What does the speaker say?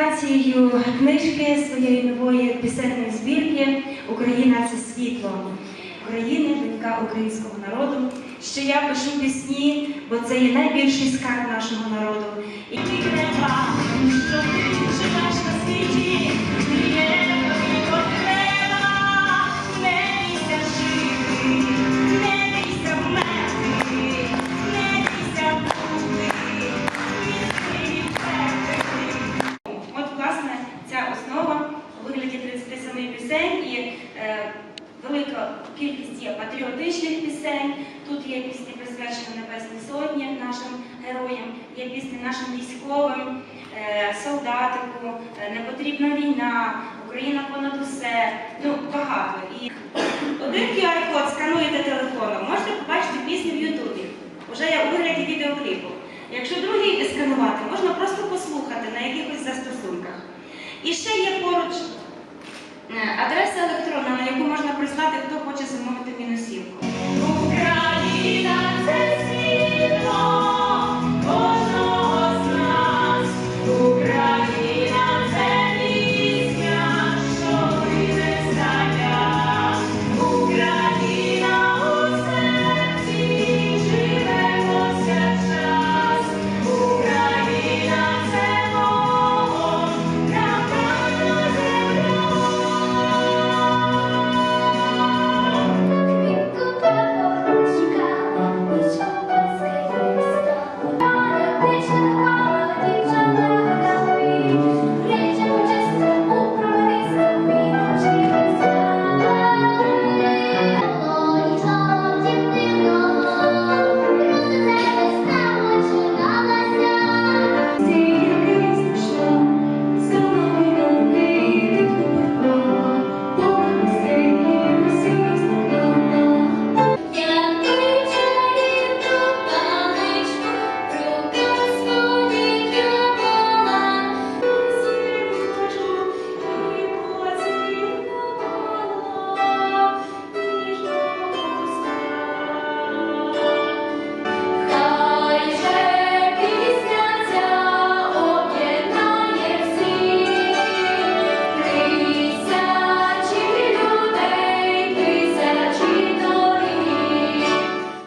презентацією книжки своєї нової пісенної збірки Україна це світло. України, донька українського народу. Що я пишу пісні, бо це є найбільший скарб нашого народу. І треба, що власне, ця основа у вигляді 37 пісень і е, велика кількість є патріотичних пісень. Тут є пісні присвячені Небесній Сотні, нашим героям, є пісні нашим військовим, е, солдатику, е, непотрібна війна, Україна понад усе. Ну, багато. І один QR-код скануєте телефоном, можете побачити пісню в Ютубі. Уже є у вигляді відеокліпу. Якщо другий сканувати, можна просто послухати на застосунках. І ще є поруч е, адреса електронна,